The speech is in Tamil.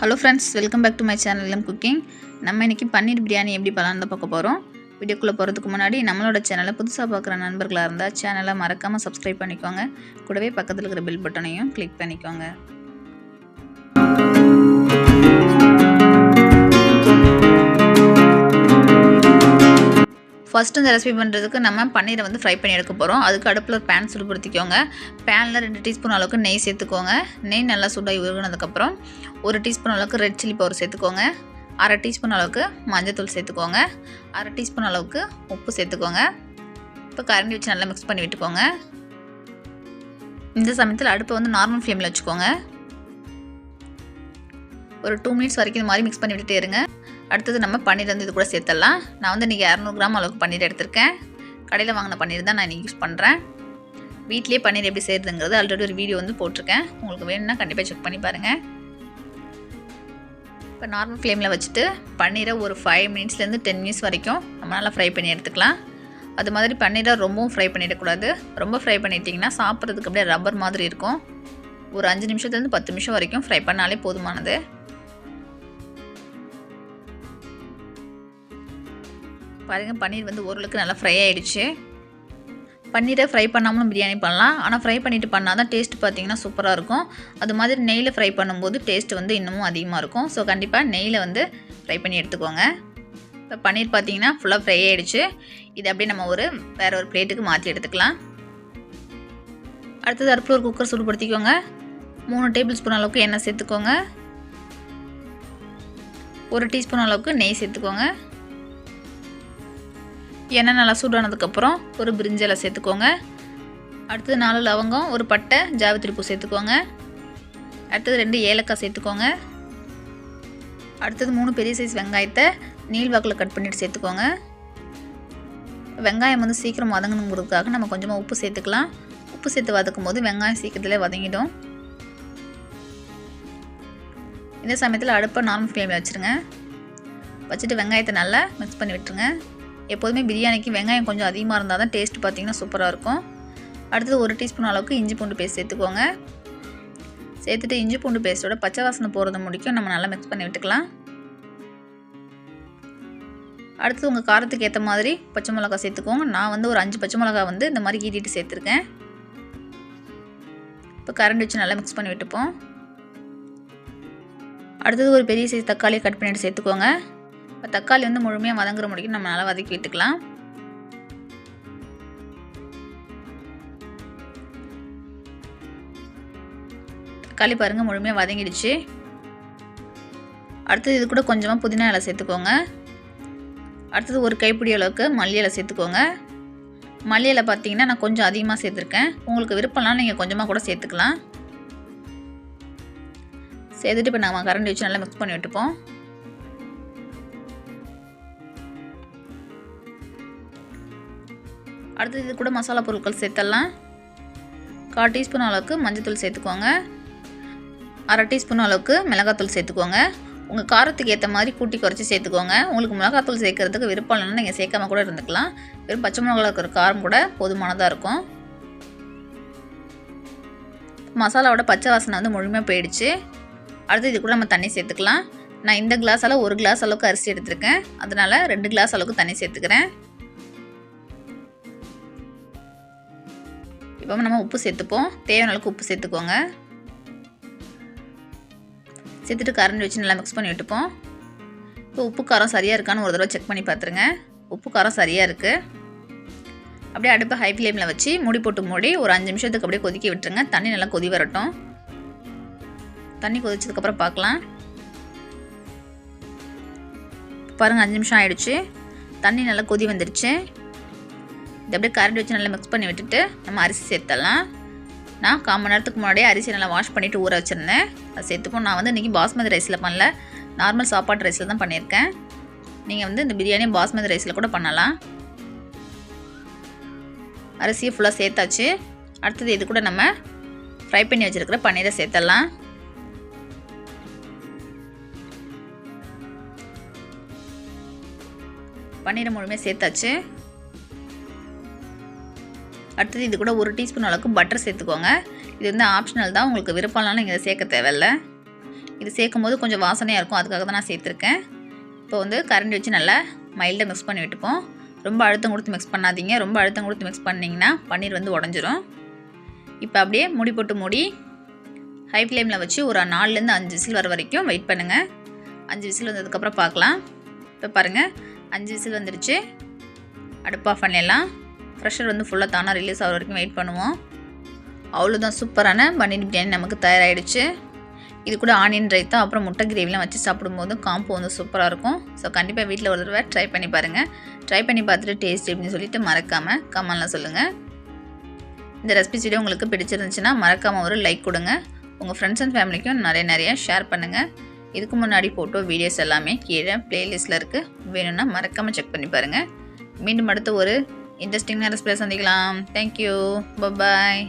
Hello friends welcome back to my channel M cooking நம்ம இன்றைக்கி பன்னீர் பிரியாணி எப்படி பண்ணலான்னு தான் பார்க்க போகிறோம் வீடியோக்குள்ளே போகிறதுக்கு முன்னாடி நம்மளோட சேனலை புதுசாக பார்க்குற நண்பர்களாக இருந்தால் சேனலை மறக்காமல் சப்ஸ்கிரைப் பண்ணிக்கோங்க. கூடவே பக்கத்தில் இருக்கிற பில் பட்டனையும் கிளிக் பண்ணிக்கோங்க. ஃபஸ்ட்டு இந்த ரெசிபி பண்ணுறதுக்கு நம்ம பன்னீரை வந்து ஃப்ரை பண்ணி எடுக்க போகிறோம் அதுக்கு அடுப்பில் ஒரு பேன் சுடுபடுத்திக்கோங்க. பேனில் ரெண்டு டீஸ்பூன் அளவுக்கு நெய் சேர்த்துக்கோங்க. நெய் நல்லா சூடாகி உருகினதுக்கப்புறம் ஒரு டீஸ்பூன் அளவுக்கு ரெட் சில்லி பவுடர் சேர்த்துக்கோங்க. அரை டீஸ்பூன் அளவுக்கு மஞ்சத்தூள் சேர்த்துக்கோங்க. அரை டீஸ்பூன் அளவுக்கு உப்பு சேர்த்துக்கோங்க. இப்போ கரண்டி வச்சு நல்லா மிக்ஸ் பண்ணி விட்டுக்கோங்க. இந்த சமயத்தில் அடுப்பை வந்து நார்மல் ஃப்ளேமில் வச்சுக்கோங்க. ஒரு டூ மினிட்ஸ் வரைக்கும் இது மாதிரி மிக்ஸ் பண்ணி விட்டுட்டே இருங்க. அடுத்தது நம்ம பன்னீர் வந்து இது கூட சேர்த்துடலாம். நான் வந்து இன்றைக்கி இரநூறு கிராம் அளவுக்கு பன்னீர் எடுத்திருக்கேன். கடையில் வாங்கின பன்னீர் தான் நான் இன்றைக்கி யூஸ் பண்ணுறேன் வீட்லேயே பன்னீர் எப்படி செய்கிறதுங்கிறது ஆல்ரெடி ஒரு வீடியோ வந்து போட்டிருக்கேன். உங்களுக்கு வேணும்னா கண்டிப்பாக செக் பண்ணி பாருங்கள் இப்போ நார்மல் ஃப்ளேமில் வச்சுட்டு பன்னீரை ஒரு ஃபைவ் மினிட்ஸ்லேருந்து டென் மினிட்ஸ் வரைக்கும் நம்ம நல்லா ஃப்ரை பண்ணி எடுத்துக்கலாம். அது மாதிரி பன்னீரை ரொம்பவும் ஃப்ரை பண்ணிடக்கூடாது. ரொம்ப ஃப்ரை பண்ணிட்டிங்கன்னா சாப்பிட்றதுக்கு அப்படியே ரப்பர் மாதிரி இருக்கும். ஒரு அஞ்சு நிமிஷத்துலேருந்து பத்து நிமிஷம் வரைக்கும் ஃப்ரை பண்ணாலே போதுமானது. பாருங்கள் பன்னீர் வந்து ஓரளவுக்கு நல்லா ஃப்ரை ஆகிடுச்சு பன்னீரை ஃப்ரை பண்ணாமலும் பிரியாணி பண்ணலாம். ஆனால் ஃப்ரை பண்ணிவிட்டு பண்ணால் தான் டேஸ்ட் பார்த்தீங்கன்னா சூப்பராக இருக்கும். அது மாதிரி நெய்யில் ஃப்ரை பண்ணும்போது டேஸ்ட் வந்து இன்னமும் அதிகமாக இருக்கும். ஸோ கண்டிப்பாக நெய்யில் வந்து ஃப்ரை பண்ணி எடுத்துக்கோங்க. இப்போ பன்னீர் பார்த்தீங்கன்னா ஃபுல்லாக ஃப்ரை ஆகிடுச்சு இது அப்படியே நம்ம ஒரு வேறு ஒரு பிளேட்டுக்கு மாற்றி எடுத்துக்கலாம். அடுத்தது அடுப்பில் ஒரு குக்கர் சூடுபடுத்திக்கோங்க. மூணு டேபிள் ஸ்பூன் அளவுக்கு எண்ணெய் சேர்த்துக்கோங்க. ஒரு டீஸ்பூன் அளவுக்கு நெய் சேர்த்துக்கோங்க. எண்ணெய் நல்லா சூடானதுக்கப்புறம் ஒரு பிரிஞ்சலை சேர்த்துக்கோங்க. அடுத்தது நாலு லவங்கம் ஒரு பட்டை ஜாவித்திரி பூ சேர்த்துக்கோங்க. அடுத்தது ரெண்டு ஏலக்காய் சேர்த்துக்கோங்க. அடுத்தது மூணு பெரிய சைஸ் வெங்காயத்தை நீள் வாக்கில் கட் பண்ணிவிட்டு சேர்த்துக்கோங்க. வெங்காயம் வந்து சீக்கிரம் வதங்கணுங்கிறதுக்காக நம்ம கொஞ்சமாக உப்பு சேர்த்துக்கலாம். உப்பு சேர்த்து வதக்கும் போது வெங்காயம் சீக்கிரத்தில் வதங்கிடும். இந்த சமயத்தில் அடுப்பை நார்மல் ஃப்ளேமில் வச்சுருங்க. வச்சுட்டு வெங்காயத்தை நல்லா மிக்ஸ் பண்ணி விட்டுருங்க. எப்போதுமே பிரியாணிக்கு வெங்காயம் கொஞ்சம் அதிகமாக இருந்தால் தான் டேஸ்ட் பார்த்திங்கன்னா சூப்பராக இருக்கும். அடுத்தது ஒரு டீஸ்பூன் அளவுக்கு இஞ்சி பூண்டு பேஸ்ட் சேர்த்துக்கோங்க. சேர்த்துட்டு இஞ்சி பூண்டு பேஸ்ட்டோட பச்சை வாசனை போகிறது முடிக்கும். நம்ம நல்லா மிக்ஸ் பண்ணி விட்டுக்கலாம். அடுத்தது உங்கள் காரத்துக்கு ஏற்ற மாதிரி பச்சை மிளகா சேர்த்துக்கோங்க. நான் வந்து ஒரு அஞ்சு பச்சை மிளகா வந்து இந்த மாதிரி கீட்டிட்டு சேர்த்துருக்கேன். இப்போ கரண்ட் வச்சு நல்லா மிக்ஸ் பண்ணி விட்டுப்போம். அடுத்தது ஒரு பெரிய சைஸ் தக்காளியை கட் பண்ணிட்டு சேர்த்துக்கோங்க. இப்போ தக்காளி வந்து முழுமையாக வதங்குற முடிக்கும் நம்ம நல்லா வதக்கி விட்டுக்கலாம். தக்காளி பாருங்கள் முழுமையாக வதங்கிடுச்சு. அடுத்தது இது கூட கொஞ்சமாக புதினா இலை சேர்த்துக்கோங்க. அடுத்தது ஒரு கைப்பிடி அளவுக்கு மல்லி இலை சேர்த்துக்கோங்க. மல்லி இலை பார்த்தீங்கன்னா நான் கொஞ்சம் அதிகமாக சேர்த்துருக்கேன். உங்களுக்கு விருப்பம்லாம் நீங்கள் கொஞ்சமாக கூட சேர்த்துக்கலாம். சேர்த்துட்டு இப்போ நம்ம கரண்டி வச்சு நல்லா மிக்ஸ் பண்ணி விட்டுப்போம். அடுத்தது இது கூட மசாலா பொருட்கள் சேர்த்தலாம் கால் டீஸ்பூன் அளவுக்கு மஞ்சத்தூள் சேர்த்துக்கோங்க. அரை டீஸ்பூன் அளவுக்கு மிளகாத்தூள் சேர்த்துக்கோங்க. உங்கள் காரத்துக்கு ஏற்ற மாதிரி கூட்டி குறைச்சி சேர்த்துக்கோங்க. உங்களுக்கு மிளகாத்தூள் சேர்க்கறதுக்கு விருப்பம் இல்லைன்னா நீங்கள் சேர்க்காம கூட இருந்துக்கலாம். வெறும் பச்சை மிளகா இருக்கிற காரம் கூட போதுமானதாக இருக்கும். மசாலாவோட பச்சை வாசனை வந்து முழுமையாக போயிடுச்சு. அடுத்து இது கூட நம்ம தண்ணி சேர்த்துக்கலாம். நான் இந்த கிளாஸால் ஒரு கிளாஸ் அளவுக்கு அரிசி எடுத்திருக்கேன். அதனால் ரெண்டு கிளாஸ் அளவுக்கு தண்ணி சேர்த்துக்கிறேன். இப்போ நம்ம உப்பு சேர்த்துப்போம். தேவையான அளவுக்கு உப்பு சேர்த்துக்கோங்க. சேர்த்துட்டு கரண்டி வச்சு நல்லா மிக்ஸ் பண்ணி விட்டுப்போம் இப்போ உப்பு காரம் சரியாக இருக்கான்னு ஒரு தடவை செக் பண்ணி பார்த்துருங்க உப்பு காரம் சரியாக இருக்குது அப்படியே அடுப்பை ஹை ஃப்ளேமில் வச்சு மூடி போட்டு மூடி ஒரு அஞ்சு நிமிஷத்துக்கு அப்படியே கொதிக்க விட்டுருங்க. தண்ணி நல்லா கொதி வரட்டும். தண்ணி கொதிச்சதுக்கப்புறம் பார்க்கலாம் பாருங்கள் அஞ்சு நிமிஷம் ஆயிடுச்சு. தண்ணி நல்லா கொதி வந்துடுச்சு இது அப்படியே கரண்டி வச்சு நல்லா மிக்ஸ் பண்ணி விட்டுட்டு நம்ம அரிசி சேர்த்தலாம் நான் கால் மணி நேரத்துக்கு முன்னாடியே அரிசி நல்லா வாஷ் பண்ணிவிட்டு ஊற வச்சுருந்தேன். அது சேர்த்துப்போம் நான் வந்து இன்றைக்கி பாஸ்மதி ரைஸில் பண்ணல. நார்மல் சாப்பாட்டு ரைஸில் தான் பண்ணியிருக்கேன். நீங்கள் வந்து இந்த பிரியாணி பாஸ்மதி ரைஸில் கூட பண்ணலாம். அரிசியை ஃபுல்லாக சேர்த்தாச்சு. அடுத்தது இது கூட நம்ம ஃப்ரை பண்ணி வச்சுருக்கிற பன்னீரை சேர்த்துடலாம். பன்னீரை முழுமையாக சேர்த்தாச்சு. அடுத்தது இது கூட ஒரு டீஸ்பூன் அளவுக்கு பட்டர் சேர்த்துக்கோங்க. இது வந்து ஆப்ஷனல் தான் உங்களுக்கு விருப்பம்லாம் நீங்கள் சேர்க்க தேவையில்ல. இது சேர்க்கும் போது கொஞ்சம் வாசனையாக இருக்கும் அதுக்காக தான் நான் சேர்த்துருக்கேன். இப்போ வந்து கரண்டி வச்சு நல்லா மைல்டாக மிக்ஸ் பண்ணி விட்டுப்போம். ரொம்ப அழுத்தம் கொடுத்து மிக்ஸ் பண்ணாதீங்க. ரொம்ப அழுத்தம் கொடுத்து மிக்ஸ் பண்ணிங்கன்னா பன்னீர் வந்து உடஞ்சிரும். இப்போ அப்படியே மூடி போட்டு மூடி ஹை ஃப்ளேமில் வச்சு ஒரு நாலுலேருந்து அஞ்சு விசில் வர வரைக்கும் வெயிட் பண்ணுங்கள் அஞ்சு விசில் வந்ததுக்கப்புறம் பார்க்கலாம். இப்போ பாருங்கள் அஞ்சு விசில் வந்துடுச்சு அடுப்பு ஆஃப் பண்ணிடலாம். ப்ரெஷர் வந்து ஃபுல்லாக தானாக ரிலீஸ் ஆகிற வரைக்கும் வெயிட் பண்ணுவோம். அவ்வளோதான் சூப்பரான பன்னீர் பிரியாணி நமக்கு தயாராகிடுச்சு இது கூட ஆனியன் ரைத்தா அப்புறம் முட்டை கிரேவிலாம் வச்சு சாப்பிடும்போது காம்போ வந்து சூப்பராக இருக்கும். ஸோ கண்டிப்பாக வீட்டில் ஒரு தடவை ட்ரை பண்ணி பாருங்கள் ட்ரை பண்ணி பார்த்துட்டு டேஸ்ட் எப்படின்னு சொல்லிட்டு மறக்காமல் கமெண்ட்லாம் சொல்லுங்கள் இந்த ரெசிபி வீடியோ உங்களுக்கு பிடிச்சிருந்துச்சுன்னா மறக்காமல் ஒரு லைக் கொடுங்க. உங்கள் ஃப்ரெண்ட்ஸ் அண்ட் ஃபேமிலிக்கும் நிறைய நிறைய ஷேர் பண்ணுங்கள் இதுக்கு முன்னாடி ஃபோட்டோ வீடியோஸ் எல்லாமே கீழே ப்ளேலிஸ்ட்டில் இருக்குது வேணும்னா மறக்காமல் செக் பண்ணி பாருங்கள் மீண்டும் அடுத்து ஒரு இன்ட்ரெஸ்டிங்கான ரெசிபியை சந்திக்கலாம். Thank you bye